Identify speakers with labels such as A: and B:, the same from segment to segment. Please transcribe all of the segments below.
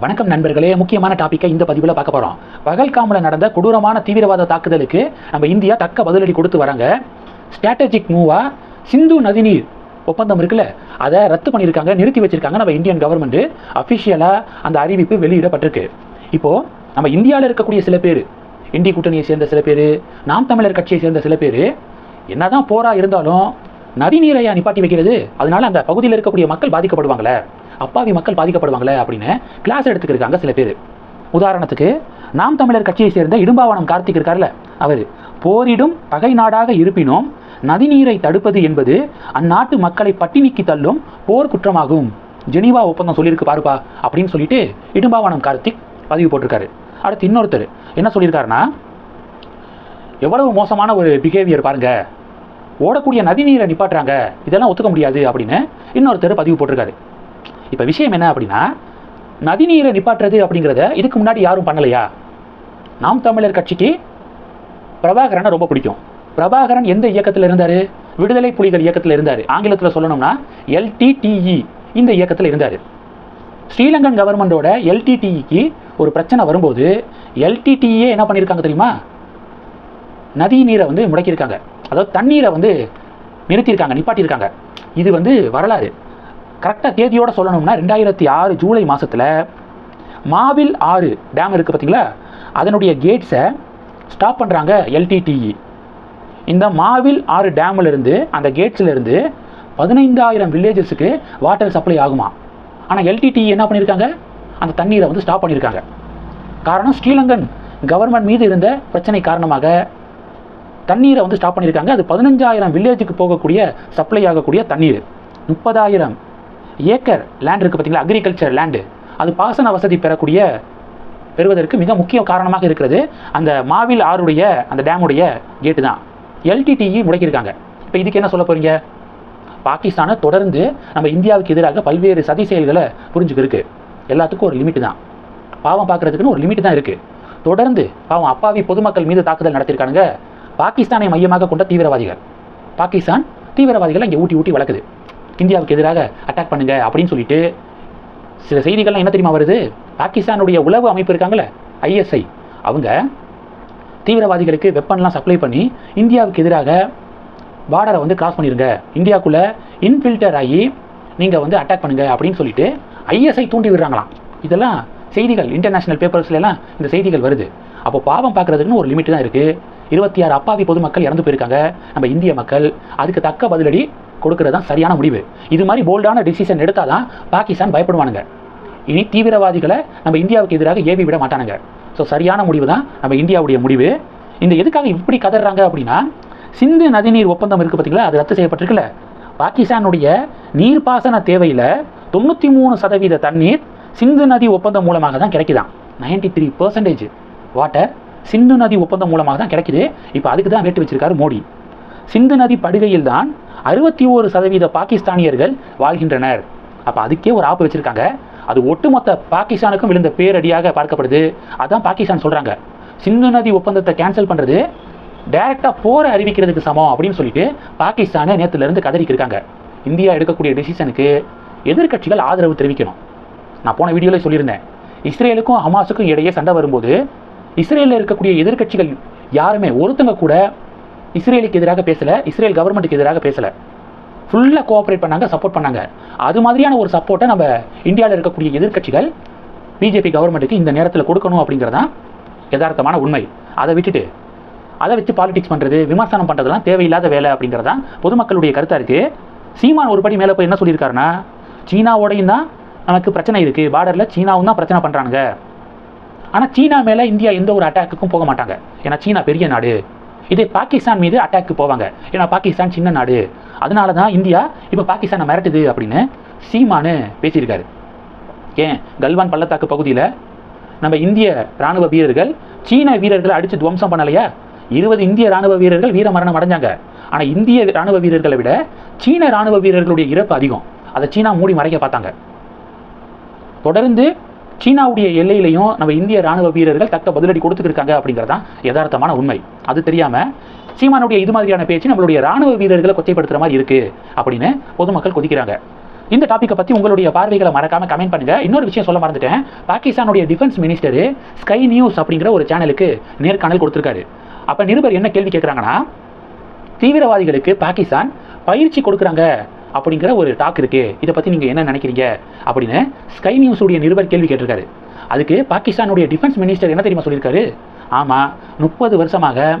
A: வணக்கம் நண்பர்களே முக்கியமான டாப்பிக்கை இந்த பதிவில் பார்க்க போகிறோம் பகல்காமில் நடந்த கொடூரமான தீவிரவாத தாக்குதலுக்கு நம்ம இந்தியா தக்க பதிலடி கொடுத்து வராங்க. ஸ்ட்ராட்டஜிக் மூவாக சிந்து நதிநீர் ஒப்பந்தம் இருக்குல்ல அதை ரத்து பண்ணியிருக்காங்க நிறுத்தி வச்சிருக்காங்க நம்ம இந்தியன் கவர்மெண்ட் அஃபிஷியலாக அந்த அறிவிப்பு வெளியிடப்பட்டிருக்கு. இப்போது நம்ம இந்தியாவில் இருக்கக்கூடிய சில பேர் இந்தி கூட்டணியை சேர்ந்த சில பேர் நாம் தமிழர் கட்சியை சேர்ந்த சில பேர் என்னதான் போரா இருந்தாலும் நதிநீரையா நிப்பாட்டி வைக்கிறது? அதனால அந்த பகுதியில் இருக்கக்கூடிய மக்கள் பாதிக்கப்படுவாங்களே. அப்பாவி மக்கள் பாதிக்கப்படுவாங்களே அப்படின்னு கிளாஸ் எடுத்துக்கிருக்காங்க சில பேர். உதாரணத்துக்கு நாம் தமிழர் கட்சியை சேர்ந்த இடும்பாவனம் கார்த்திக் இருக்கார்ல அவர். போரிடும் பகை நாடாக இருப்பினும் நதிநீரை தடுப்பது என்பது அந்நாட்டு மக்களை பட்டினிக்கு தள்ளும் போர் குற்றமாகும். ஜெனீவா ஒப்பந்தம் சொல்லியிருக்கு பாருப்பா அப்படின்னு சொல்லிட்டு இடும்பாவனம் கார்த்திக் பதிவு போட்டிருக்காரு. அடுத்து இன்னொருத்தர் என்ன சொல்லியிருக்காருன்னா எவ்வளவு மோசமான ஒரு பிஹேவியர் பாருங்க. ஓடக்கூடிய நதிநீரை நிப்பாட்டுறாங்க. இதெல்லாம் ஒத்துக்க முடியாது அப்படின்னு இன்னொருத்தர் பதிவு போட்டிருக்காரு. இப்போ விஷயம் என்ன அப்படின்னா நதிநீரை நிப்பாட்டுறது அப்படிங்கிறத இதுக்கு முன்னாடி யாரும் பண்ணலையா? நாம் தமிழர் கட்சிக்கு பிரபாகரனை ரொம்ப பிடிக்கும். பிரபாகரன் எந்த இயக்கத்தில் இருந்தார்? விடுதலை புலிகள் இயக்கத்தில் இருந்தார். ஆங்கிலத்தில் சொல்லணும்னா எல்டிடிஇ இந்த இயக்கத்தில் இருந்தார். ஸ்ரீலங்கன் கவர்மெண்டோட எல்டிடிஇக்கு ஒரு பிரச்சனை வரும்போது எல்டிடிஏ என்ன பண்ணியிருக்காங்க தெரியுமா? நதி நீரை வந்து முடக்கியிருக்காங்க. அதாவது தண்ணீரை வந்து நிறுத்தியிருக்காங்க நிப்பாட்டியிருக்காங்க. இது வந்து வரலாறு. கரெக்டாக தேதியோட சொல்லணும்னா ரெண்டாயிரத்தி ஆறு ஜூலை மாதத்தில் மாவில் ஆறு டேம் இருக்குது பார்த்தீங்களா அதனுடைய கேட்ஸை ஸ்டாப் பண்ணுறாங்க எல்டிடிஇ இந்த மாவில் ஆறு டேம்லேருந்து அந்த கேட்ஸ்லேருந்து பதினைந்தாயிரம் வில்லேஜஸுக்கு வாட்டர் சப்ளை ஆகுமா? ஆனால் எல்டிடிஇ என்ன பண்ணியிருக்காங்க அந்த தண்ணீரை வந்து ஸ்டாப் பண்ணியிருக்காங்க காரணம் ஸ்ரீலங்கன் கவர்மெண்ட் மீது இருந்த பிரச்சனை காரணமாக தண்ணீரை வந்து ஸ்டாப் பண்ணியிருக்காங்க அது பதினஞ்சாயிரம் வில்லேஜுக்கு போகக்கூடிய சப்ளை ஆகக்கூடிய தண்ணீர். முப்பதாயிரம் ஏக்கர் லேண்ட் இருக்குது பார்த்தீங்களா? அக்ரிகல்ச்சர் லேண்டு அது பாசன வசதி பெறக்கூடிய பெறுவதற்கு மிக முக்கிய காரணமாக இருக்கிறது. அந்த மாவில் ஆறுடைய அந்த டேமுடைய கேட்டு தான். எல்டிடிஇ முடக்கியிருக்காங்க. இப்போ இதுக்கு என்ன சொல்ல போகிறீங்க பாகிஸ்தானை தொடர்ந்து நம்ம இந்தியாவுக்கு எதிராக பல்வேறு சதி செயல்களை புரிஞ்சுக்கிருக்கு எல்லாத்துக்கும் ஒரு லிமிட் தான். பாவம் பார்க்குறதுக்குன்னு ஒரு லிமிட் தான் இருக்குது தொடர்ந்து பாவம் அப்பாவி பொதுமக்கள் மீது தாக்குதல் நடத்தியிருக்காங்க பாகிஸ்தானை மையமாக கொண்ட தீவிரவாதிகள். பாகிஸ்தான் தீவிரவாதிகளை இங்கே ஊட்டி ஊட்டி வளர்க்குது. இந்தியாவுக்கு எதிராக அட்டாக் பண்ணுங்க அப்படின்னு சொல்லிட்டு சில செய்திகள்லாம் என்ன தெரியுமா வருது? பாகிஸ்தானுடைய உளவு அமைப்பு இருக்காங்களே ஐஎஸ்ஐ அவங்க தீவிரவாதிகளுக்கு வெப்பன்லாம் சப்ளை பண்ணி இந்தியாவுக்கு எதிராக பார்டரை வந்து கிராஸ் பண்ணிருங்க. இந்தியாவுக்குள்ளே இன்ஃபில்டர் ஆகி நீங்கள் வந்து அட்டாக் பண்ணுங்க அப்படின்னு சொல்லிட்டு ஐஎஸ்ஐ தூண்டி விடுறாங்களாம். இதெல்லாம் செய்திகள் இன்டர்நேஷனல் பேப்பர்ஸ்லாம் இந்த செய்திகள் வருது. அப்போ பாவம் பார்க்கறதுக்குன்னு ஒரு லிமிட் தான் இருக்குது இருபத்தி ஆறு அப்பாவி பொதுமக்கள் இறந்து போயிருக்காங்க. நம்ம இந்திய மக்கள் அதுக்கு தக்க பதிலடி கொடுக்கறது தான் சரியான முடிவு. இது மாதிரி போல்டான டிசிஷன் எடுத்தால் தான் பாகிஸ்தான் பயப்படுவானுங்க. இனி தீவிரவாதிகளை நம்ம இந்தியாவுக்கு எதிராக ஏவி விட மாட்டானுங்க. ஸோ சரியான முடிவு தான் நம்ம இந்தியாவுடைய முடிவு. இந்த எதுக்காக இப்படி கதறாங்க அப்படின்னா சிந்து நதிநீர் ஒப்பந்தம் இருக்குது பார்த்தீங்களா அது ரத்து செய்யப்பட்டிருக்குல்ல. பாகிஸ்தானுடைய நீர்ப்பாசன தேவையில் தொண்ணூற்றி மூணு சதவீத தண்ணீர் சிந்து நதி ஒப்பந்தம் மூலமாக தான் கிடைக்குதான். Ninety three percentage water Sindhu நதி ஒப்பந்தம் மூலமாக தான் கிடைக்குது. இப்போ அதுக்கு தான் வேட்டு வச்சிருக்காரு மோடி. சிந்து நதி படுகையில் தான் அறுபத்தி ஓரு சதவீத பாகிஸ்தானியர்கள் வாழ்கின்றனர். அப்போ அதுக்கே ஒரு ஆப்பு வச்சுருக்காங்க. அது ஒட்டுமொத்த பாகிஸ்தானுக்கும் விழுந்த பேரடியாக பார்க்கப்படுது. அதான் பாகிஸ்தான் சொல்கிறாங்க சிந்து நதி ஒப்பந்தத்தை கேன்சல் பண்ணுறது டைரெக்டாக போரை அறிவிக்கிறதுக்கு சமம் அப்படின்னு சொல்லிட்டு பாகிஸ்தானை நேற்றுலேருந்து கதறிக்கிருக்காங்க. இந்தியா எடுக்கக்கூடிய டெசிஷனுக்கு எதிர்க்கட்சிகள் ஆதரவு தெரிவிக்கணும். நான் போன வீடியோவில் சொல்லியிருந்தேன். இஸ்ரேலுக்கும் ஹமாஸுக்கும் இடையே சண்டை வரும்போது இஸ்ரேலில் இருக்கக்கூடிய எதிர்க்கட்சிகள் யாருமே ஒருத்தங்க கூட இஸ்ரேலுக்கு எதிராக பேசலை இஸ்ரேல் கவர்மெண்ட்டுக்கு எதிராக பேசலை. ஃபுல்லாக கோஆப்ரேட் பண்ணாங்க சப்போர்ட் பண்ணாங்க. அது மாதிரியான ஒரு சப்போர்ட்டை நம்ம இந்தியாவில் இருக்கக்கூடிய எதிர்க்கட்சிகள் பிஜேபி கவர்மெண்ட்டுக்கு இந்த நேரத்தில் கொடுக்கணும் அப்படிங்கிறதான் யதார்த்தமான உண்மை. அதை விட்டுட்டு அதை வச்சு பாலிடிக்ஸ் பண்ணுறது விமர்சனம் பண்ணுறதுலாம் தேவையில்லாத வேலை அப்படிங்கிறதான் பொதுமக்களுடைய கருத்தாக இருக்குது சீமான் ஒரு படி மேலே போய் என்ன சொல்லியிருக்காருன்னா சீனாவோடையும் தான் நமக்கு பிரச்சனை இருக்குது பார்டரில் சீனாவும் தான் பிரச்சனை பண்ணுறாங்க ஆனால் சீனா மேலே இந்தியா எந்த ஒரு அட்டாக்குக்கும் போக மாட்டாங்க. ஏன்னா சீனா பெரிய நாடு. இதே பாகிஸ்தான் மீது அட்டாக்கு போவாங்க. ஏன்னா பாகிஸ்தான் சின்ன நாடு. அதனால தான் இந்தியா இப்போ பாகிஸ்தானை மிரட்டுது அப்படின்னு சீமானு பேசியிருக்காரு. ஏன்? கல்வான் பள்ளத்தாக்கு பகுதியில் நம்ம இந்திய ராணுவ வீரர்கள் சீன வீரர்களை அடித்து துவம்சம் பண்ணலையா? இருபது இந்திய ராணுவ வீரர்கள் வீர மரணம் அடைஞ்சாங்க. ஆனால் இந்திய ராணுவ வீரர்களை விட சீன ராணுவ வீரர்களுடைய இறப்பு அதிகம். அதை சீனா மூடி மறைக்க பார்த்தாங்க. தொடர்ந்து சீனாவுடைய எல்லையிலையும் நம்ம இந்திய ராணுவ வீரர்கள் தக்க பதிலடி கொடுத்துருக்காங்க அப்படிங்கிறது தான் யதார்த்தமான உண்மை. அது தெரியாமல் சீமானுடைய இது மாதிரியான பேச்சு நம்மளுடைய ராணுவ வீரர்களை கொச்சைப்படுத்துகிற மாதிரி இருக்குது அப்படின்னு பொதுமக்கள் கொதிக்கிறாங்க. இந்த டாப்பிக்கை பற்றி உங்களுடைய பார்வைகளை மறக்காம கமெண்ட் பண்ணுங்க. இன்னொரு விஷயம் சொல்ல மறந்துட்டேன். பாகிஸ்தானுடைய டிஃபென்ஸ் மினிஸ்டர் ஸ்கை நியூஸ் அப்படிங்கிற ஒரு சேனலுக்கு நேர்காணல் கொடுத்துருக்காரு. அப்போ நிருபர் என்ன கேள்வி கேட்குறாங்கன்னா தீவிரவாதிகளுக்கு பாகிஸ்தான் பயிற்சி கொடுக்குறாங்க அப்படிங்கிற ஒரு டாக் இருக்கு. இதை பற்றி நீங்கள் என்ன நினைக்கிறீங்க? அப்படின்னு ஸ்கை நியூஸுடைய நிருபர் கேள்வி கேட்டிருக்காரு. அதுக்கு பாகிஸ்தானுடைய டிஃபென்ஸ் மினிஸ்டர் என்ன தெரியுமா சொல்லியிருக்காரு? ஆமாம் முப்பது வருஷமாக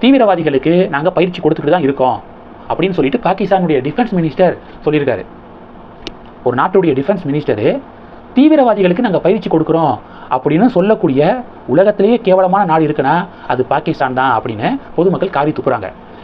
A: தீவிரவாதிகளுக்கு நாங்கள் பயிற்சி கொடுத்துக்கிட்டு தான் இருக்கோம். அப்படின்னு சொல்லிட்டு பாகிஸ்தானுடைய டிஃபென்ஸ் மினிஸ்டர் சொல்லியிருக்காரு. ஒரு நாட்டுடைய டிஃபென்ஸ் மினிஸ்டரு தீவிரவாதிகளுக்கு நாங்கள் பயிற்சி கொடுக்குறோம் அப்படின்னு சொல்லக்கூடிய உலகத்திலேயே கேவலமான நாடு இருக்குன்னா அது பாகிஸ்தான் தான் அப்படின்னு பொதுமக்கள் காரி துப்புறாங்க.